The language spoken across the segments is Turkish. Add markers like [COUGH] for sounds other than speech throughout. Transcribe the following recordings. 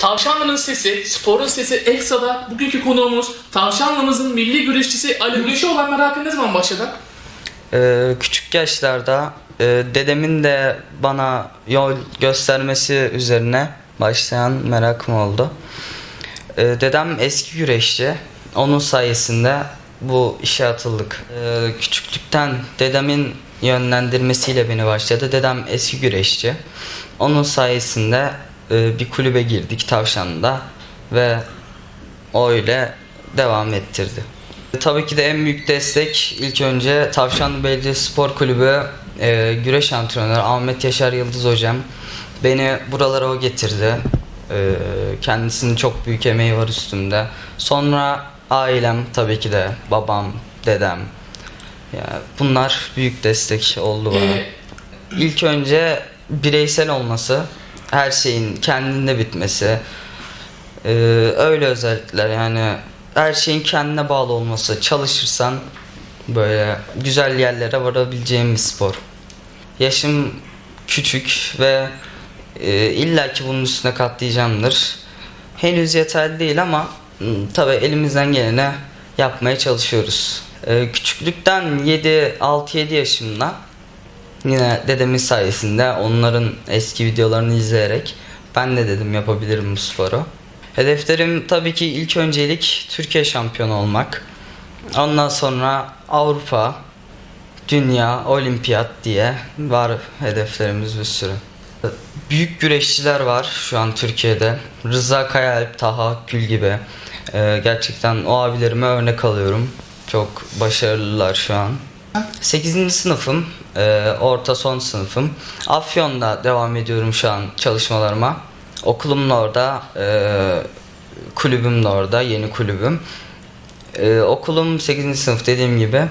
Tavşanlı'nın sesi, sporun sesi Eksa'da bugünkü konuğumuz Tavşanlı'mızın milli güreşçisi Ali Güreş'e olan merakın ne zaman başladı? Ee, küçük yaşlarda e, dedemin de bana yol göstermesi üzerine başlayan merakım oldu. Ee, dedem eski güreşçi. Onun sayesinde bu işe atıldık. Ee, küçüklükten dedemin yönlendirmesiyle beni başladı. Dedem eski güreşçi. Onun sayesinde e, bir kulübe girdik Tavşan'da ve öyle devam ettirdi. Tabii ki de en büyük destek ilk önce Tavşanlı Belediye Spor Kulübü e, güreş antrenörü Ahmet Yaşar Yıldız hocam beni buralara o getirdi. E, kendisinin çok büyük emeği var üstümde. Sonra ailem tabii ki de babam, dedem. Ya bunlar büyük destek oldu bana. Ee, İlk önce bireysel olması, her şeyin kendinde bitmesi, ee, öyle özellikler yani her şeyin kendine bağlı olması, çalışırsan böyle güzel yerlere varabileceğim bir spor. Yaşım küçük ve e, illaki bunun üstüne katlayacağımdır. Henüz yeterli değil ama tabi elimizden geleni yapmaya çalışıyoruz. Ee, küçüklükten 7 6-7 yaşımda Yine dedemin sayesinde onların eski videolarını izleyerek ben de dedim yapabilirim bu sporu. Hedeflerim tabii ki ilk öncelik Türkiye şampiyonu olmak. Ondan sonra Avrupa, Dünya, Olimpiyat diye var hedeflerimiz bir sürü. Büyük güreşçiler var şu an Türkiye'de. Rıza Kayaalp, Taha Gül gibi. Ee, gerçekten o abilerime örnek alıyorum. Çok başarılılar şu an. 8. sınıfım, e, orta son sınıfım. Afyon'da devam ediyorum şu an çalışmalarıma. Okulum da orada, e, kulübüm de orada, yeni kulübüm. E, okulum 8. sınıf dediğim gibi.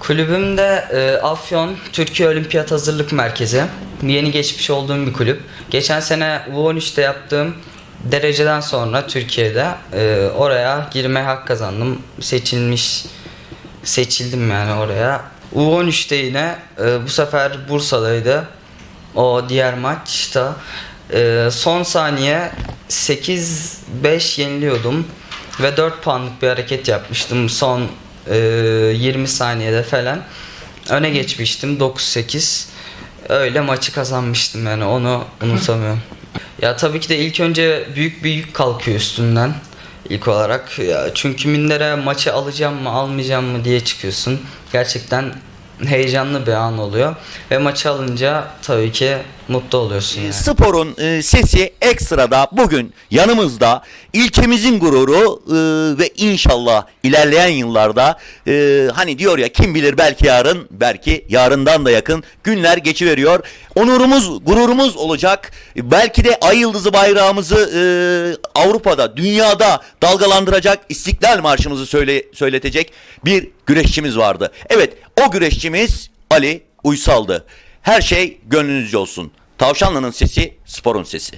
Kulübüm de e, Afyon Türkiye Olimpiyat Hazırlık Merkezi. Yeni geçmiş olduğum bir kulüp. Geçen sene U13'te yaptığım dereceden sonra Türkiye'de e, oraya girme hak kazandım. Seçilmiş seçildim yani oraya. U13'te yine e, bu sefer Bursa'daydı. O diğer maçta e, son saniye 8-5 yeniliyordum ve 4 puanlık bir hareket yapmıştım son e, 20 saniyede falan. Öne geçmiştim 9-8. Öyle maçı kazanmıştım yani onu unutamıyorum. [LAUGHS] ya tabii ki de ilk önce büyük bir yük kalkıyor üstünden ilk olarak. Ya çünkü mindere maçı alacağım mı almayacağım mı diye çıkıyorsun. Gerçekten heyecanlı bir an oluyor. Ve maçı alınca tabii ki mutlu oluyorsun yani. Sporun e, sesi ekstrada bugün yanımızda ilkemizin gururu e, ve inşallah ilerleyen yıllarda e, hani diyor ya kim bilir belki yarın belki yarından da yakın günler geçiveriyor. Onurumuz gururumuz olacak. Belki de ay yıldızı bayrağımızı e, Avrupa'da dünyada dalgalandıracak İstiklal Marşımızı söyle, söyletecek bir güreşçimiz vardı. Evet o güreşçimiz Ali Uysal'dı. Her şey gönlünüzce olsun. Tavşanlı'nın sesi sporun sesi.